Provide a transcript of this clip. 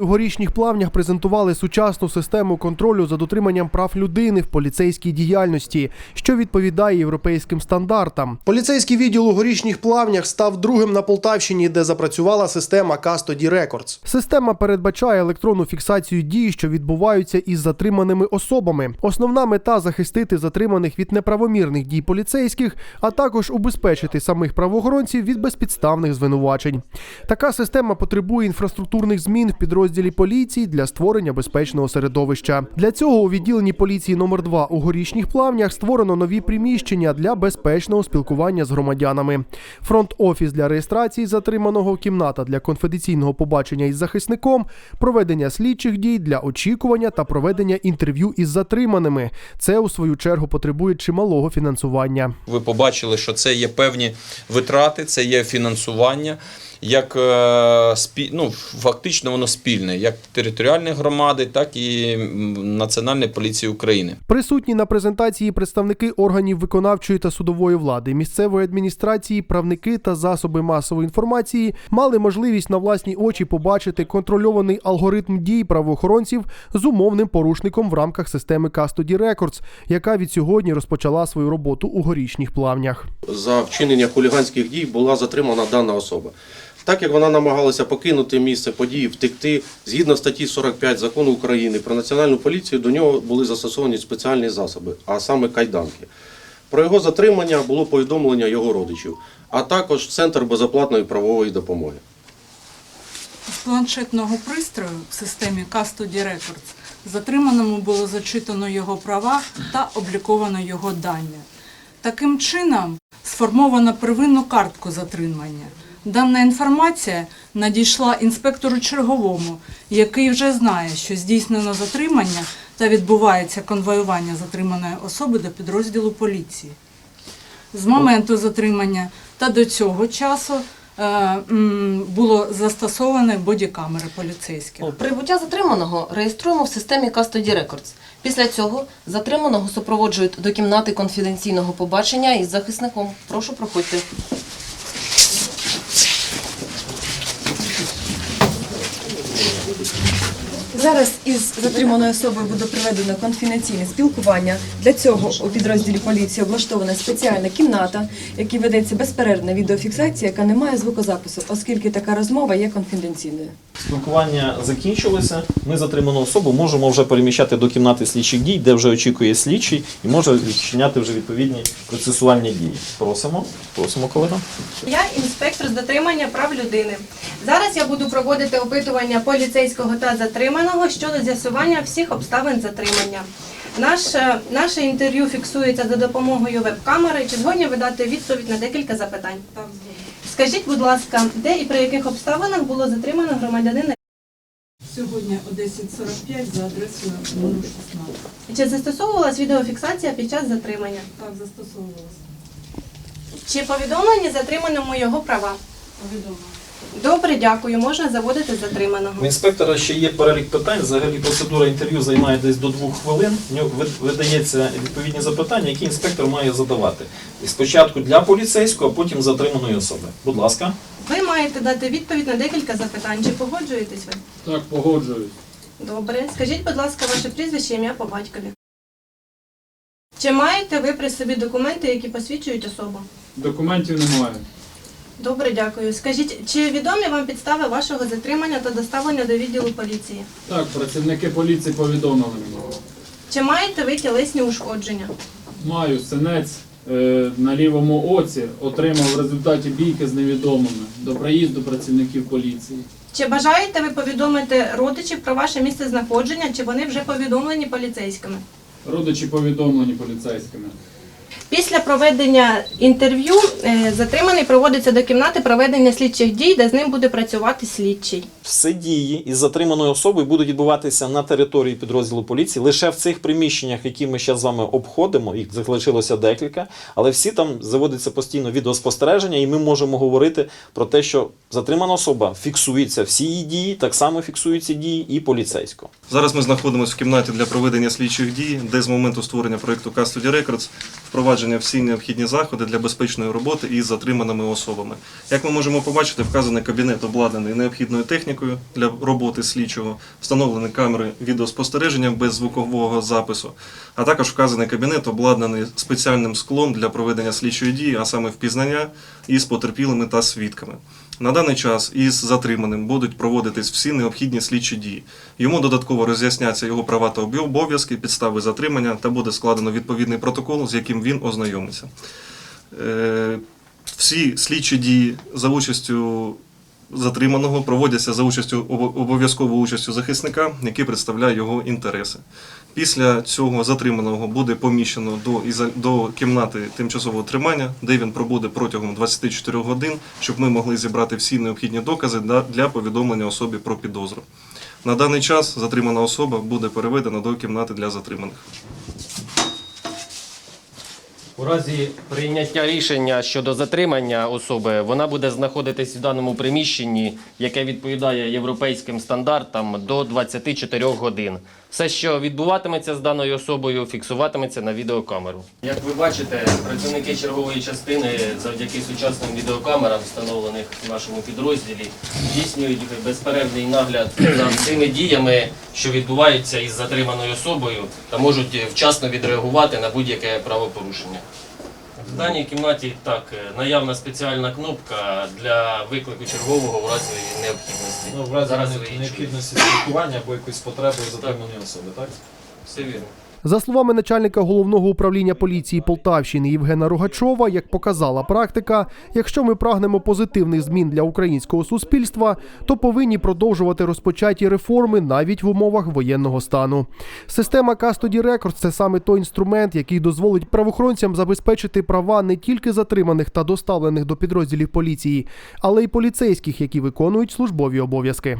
У горішніх плавнях презентували сучасну систему контролю за дотриманням прав людини в поліцейській діяльності, що відповідає європейським стандартам. Поліцейський відділ у горішніх плавнях став другим на Полтавщині, де запрацювала система Custody Records. Система передбачає електронну фіксацію дій, що відбуваються із затриманими особами. Основна мета захистити затриманих від неправомірних дій поліцейських, а також убезпечити самих правоохоронців від безпідставних звинувачень. Така система потребує інфраструктурних змін в підрозділі поліції для створення безпечного середовища. Для цього у відділенні поліції номер 2 у горішніх плавнях створено нові приміщення для безпечного спілкування з громадянами. Фронт-офіс для реєстрації затриманого, кімната для конфіденційного побачення із захисником, проведення слідчих дій для очікування та проведення інтерв'ю із затриманими. Це у свою чергу потребує чималого фінансування. Ви побачили, що це є певні витрати, це є фінансування. Як е, ну, фактично воно спільне, як територіальної громади, так і Національної поліції України. Присутні на презентації представники органів виконавчої та судової влади, місцевої адміністрації, правники та засоби масової інформації мали можливість на власні очі побачити контрольований алгоритм дій правоохоронців з умовним порушником в рамках системи Custody Records, яка від сьогодні розпочала свою роботу у горішніх плавнях. за вчинення хуліганських дій була затримана дана особа. Так як вона намагалася покинути місце події, втекти, згідно статті 45 закону України про національну поліцію, до нього були застосовані спеціальні засоби, а саме кайданки. Про його затримання було повідомлення його родичів, а також Центр безоплатної правової допомоги. З планшетного пристрою в системі Custody Records затриманому було зачитано його права та обліковано його дані. Таким чином сформовано первинну картку затримання. Дана інформація надійшла інспектору черговому, який вже знає, що здійснено затримання та відбувається конвоювання затриманої особи до підрозділу поліції. З моменту затримання та до цього часу е, було застосоване бодікамери поліцейських. Прибуття затриманого реєструємо в системі Custody Records. Після цього затриманого супроводжують до кімнати конфіденційного побачення із захисником. Прошу проходьте. Зараз із затриманою особою буде проведено конфіденційне спілкування. Для цього у підрозділі поліції облаштована спеціальна кімната, в якій ведеться безперервна відеофіксація, яка не має звукозапису, оскільки така розмова є конфіденційною. Спілкування закінчилося. Ми затриману особу можемо вже переміщати до кімнати слідчих дій, де вже очікує слідчий і може відчиняти вже відповідні процесуальні дії. Просимо, просимо колега. Я інспектор з дотримання прав людини. Зараз я буду проводити опитування поліцейського та затриманого щодо з'ясування всіх обставин затримання. Наше, наше інтерв'ю фіксується за допомогою веб-камери. Чи згодні ви дати відповідь на декілька запитань? Скажіть, будь ласка, де і при яких обставинах було затримано громадянина? Сьогодні о 10.45 за адресою 016. Чи застосовувалась відеофіксація під час затримання? Так застосовувалося. Чи повідомлені затриманому його права? Повідомлено. Добре, дякую. Можна заводити затриманого. У інспектора ще є перелік питань. Взагалі процедура інтерв'ю займає десь до двох хвилин. В нього видається відповідні запитання, які інспектор має задавати. І спочатку для поліцейського, а потім затриманої особи. Будь ласка. Ви маєте дати відповідь на декілька запитань. Чи погоджуєтесь ви? Так, погоджуюсь. Добре. Скажіть, будь ласка, ваше прізвище, ім'я по батькові. Чи маєте ви при собі документи, які посвідчують особу? Документів немає. Добре, дякую. Скажіть, чи відомі вам підстави вашого затримання та доставлення до відділу поліції? Так, працівники поліції повідомили мені. Чи маєте ви тілесні ушкодження? Маю синець е, на лівому оці, отримав в результаті бійки з невідомими до приїзду працівників поліції. Чи бажаєте ви повідомити родичів про ваше місце знаходження, чи вони вже повідомлені поліцейськими? Родичі повідомлені поліцейськими. Після проведення інтерв'ю е, затриманий проводиться до кімнати проведення слідчих дій, де з ним буде працювати слідчий. Всі дії із затриманою особою будуть відбуватися на території підрозділу поліції лише в цих приміщеннях, які ми зараз з вами обходимо. Їх залишилося декілька, але всі там заводиться постійно відеоспостереження, і ми можемо говорити про те, що затримана особа фіксується всі її дії, так само фіксуються дії і поліцейського. Зараз ми знаходимося в кімнаті для проведення слідчих дій, де з моменту створення проєкту Custody Records впровадження всі необхідні заходи для безпечної роботи із затриманими особами. Як ми можемо побачити, вказаний кабінет обладнаний необхідною технікою. Технікою для роботи слідчого, встановлені камери відеоспостереження без звукового запису, а також вказаний кабінет обладнаний спеціальним склом для проведення слідчої дії, а саме впізнання із потерпілими та свідками. На даний час із затриманим будуть проводитись всі необхідні слідчі дії. Йому додатково роз'ясняться його права та обов'язки, підстави затримання та буде складено відповідний протокол, з яким він ознайомиться. Е, Всі слідчі дії за участю затриманого проводяться за участю обо- обов'язковою участю захисника, який представляє його інтереси. Після цього затриманого буде поміщено до, до кімнати тимчасового тримання, де він пробуде протягом 24 годин, щоб ми могли зібрати всі необхідні докази для повідомлення особі про підозру. На даний час затримана особа буде переведена до кімнати для затриманих. У разі прийняття рішення щодо затримання особи, вона буде знаходитись в даному приміщенні, яке відповідає європейським стандартам до 24 годин. Все, що відбуватиметься з даною особою, фіксуватиметься на відеокамеру. Як ви бачите, працівники чергової частини завдяки сучасним відеокамерам, встановлених в нашому підрозділі, здійснюють безперервний нагляд за тими діями, що відбуваються із затриманою особою, та можуть вчасно відреагувати на будь-яке правопорушення. В даній кімнаті так наявна спеціальна кнопка для виклику чергового в разі необхідності. Ну, в разі Зараз ви її необхідності спілкування або якоїсь потреби затриманої особи, так? Все вірно. За словами начальника головного управління поліції Полтавщини Євгена Рогачова, як показала практика, якщо ми прагнемо позитивних змін для українського суспільства, то повинні продовжувати розпочаті реформи навіть в умовах воєнного стану. Система Custody Records – це саме той інструмент, який дозволить правоохоронцям забезпечити права не тільки затриманих та доставлених до підрозділів поліції, але й поліцейських, які виконують службові обов'язки.